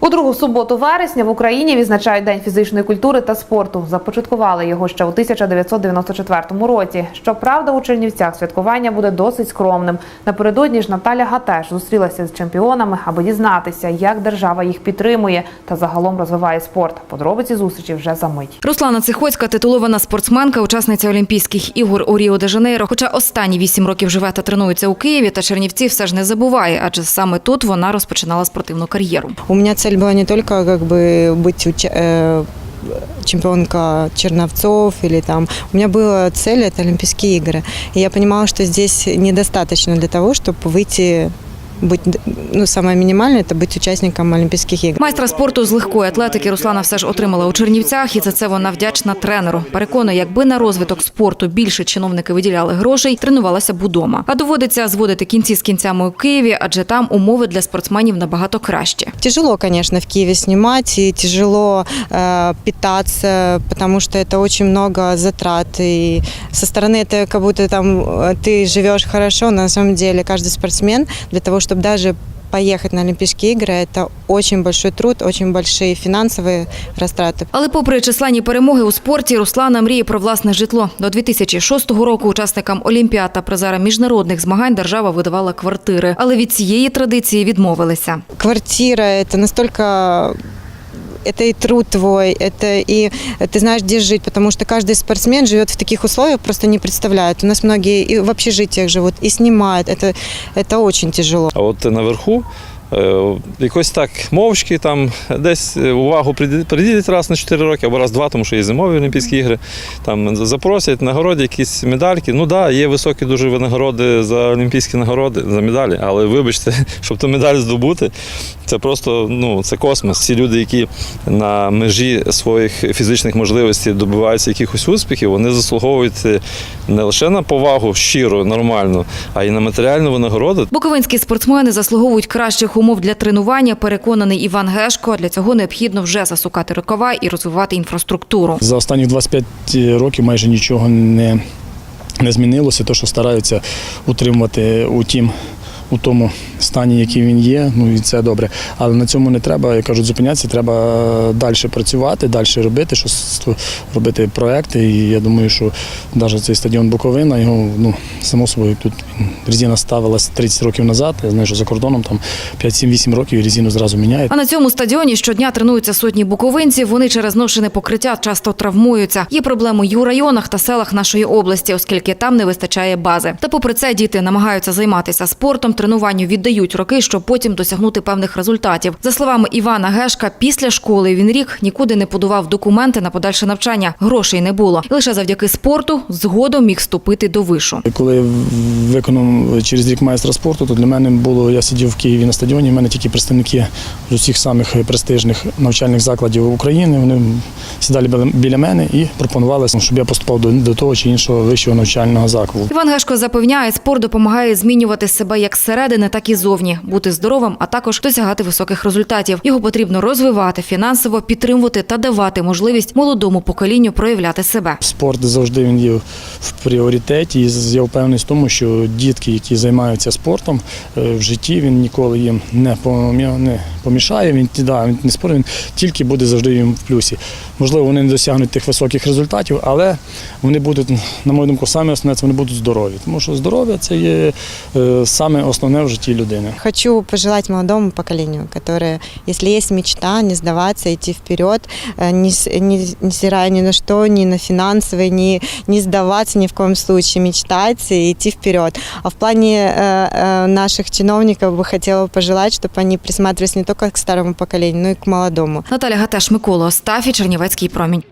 У другу суботу вересня в Україні відзначають День фізичної культури та спорту. Започаткували його ще у 1994 році. Щоправда, у Чернівцях святкування буде досить скромним. Напередодні ж Наталя Гатеш зустрілася з чемпіонами, аби дізнатися, як держава їх підтримує та загалом розвиває спорт. Подробиці зустрічі вже за мить. Руслана Цихоцька титулована спортсменка, учасниця Олімпійських ігор у Ріо де Жанейро. Хоча останні вісім років живе та тренується у Києві, та Чернівці все ж не забуває, адже саме тут вона розпочинала спортивну кар'єру. У меня цель была не только как бы быть уча- э, чемпионка Черновцов или там. У меня была цель это Олимпийские игры. И я понимала, что здесь недостаточно для того, чтобы выйти быть, ну, самое минимальное, это быть участником Олимпийских игр. Майстра спорту з легкої атлетики Руслана все ж отримала у Чернівцях, і за це вона вдячна тренеру. Переконує, якби на розвиток спорту більше чиновники виділяли грошей, тренувалася б удома. А доводиться зводити кінці з кінцями у Києві, адже там умови для спортсменів набагато кращі. Тяжело, конечно, в Киеве снимать и тяжело э, питаться, потому что это очень много затрат. И со стороны это как будто там э, ты живешь хорошо, но на самом деле каждый спортсмен для того, чтобы даже поехать на Олимпийские игры, это очень большой труд, очень большие финансовые растраты. Але попри численні перемоги у спорті, Руслана мріє про власне житло. До 2006 року учасникам Олімпіад та призерам міжнародних змагань держава видавала квартири. Але від цієї традиції відмовилися. Квартира – это настолько это и труд твой, это и ты знаешь, где жить, потому что каждый спортсмен живет в таких условиях, просто не представляет. У нас многие и в общежитиях живут, и снимают. Это, это очень тяжело. А от наверху е, якось так мовчки там десь увагу приді- приділять раз на 4 роки або раз два, тому що є зимові Олімпійські ігри. Там запросять нагороді, якісь медальки. Ну так, да, є високі дуже винагороди за олімпійські нагороди, за медалі. Але вибачте, щоб ту медаль здобути, це просто ну, це космос. Ці люди, які на межі своїх фізичних можливостей добиваються якихось успіхів, вони заслуговують не лише на повагу щиро, нормально, а й на матеріальну винагороду. Буковинські спортсмени заслуговують кращих умов для тренування. Переконаний Іван Гешко. Для цього необхідно вже засукати рукава і розвивати інфраструктуру. За останні 25 років майже нічого не, не змінилося. То, що стараються утримувати у тім. У тому стані, який він є, ну і це добре. Але на цьому не треба, як кажуть, зупинятися, треба далі працювати, далі робити, щось робити проекти. І я думаю, що навіть цей стадіон Буковина, його ну, само собою тут резина ставилась 30 років назад. Я знаю, що за кордоном там 5-7-8 років і резину зразу міняють. А на цьому стадіоні щодня тренуються сотні буковинців. Вони через ношене покриття часто травмуються. Є проблеми й у районах та селах нашої області, оскільки там не вистачає бази. Та попри це діти намагаються займатися спортом, тренуванню віддають роки, щоб потім досягнути певних результатів. За словами Івана Гешка, після школи він рік нікуди не подавав документи на подальше навчання. Грошей не було. І лише завдяки спорту згодом міг вступити до вишу. Коли виконав через рік майстра спорту, то для мене було, я сидів в Києві на стадіоні, в мене тільки представники з усіх самих престижних навчальних закладів України. Вони сідали біля- мене і пропонували, щоб я поступав до того чи іншого вищого навчального закладу. Іван Гешко запевняє, спорт допомагає змінювати себе як зсередини, так і зовні, бути здоровим, а також досягати високих результатів. Його потрібно розвивати, фінансово підтримувати та давати можливість молодому поколінню проявляти себе. Спорт завжди він є в пріоритеті. Я впевнений в тому, що дітки, які займаються спортом е, в житті, він ніколи їм не помішає. Він да, він не спорт, він тільки буде завжди їм в плюсі. Можливо, вони не досягнуть тих високих результатів, але вони будуть, на мою думку, саме основне це вони будуть здорові. Тому що здоров'я це є е, саме основне в житті людини. Хочу пожелать молодому поколению, которое, если есть мечта, не сдаваться, идти вперед, э, не, с- не, не зирая ни на что, ни на финансовые, не, не сдаваться ни в коем случае, мечтать и идти вперед. А в плане э, э, наших чиновников бы хотела пожелать, чтобы они присматривались не только к старому поколению, но и к молодому. Наталя Гатеш, Микола Остафі, Чернівецький промінь.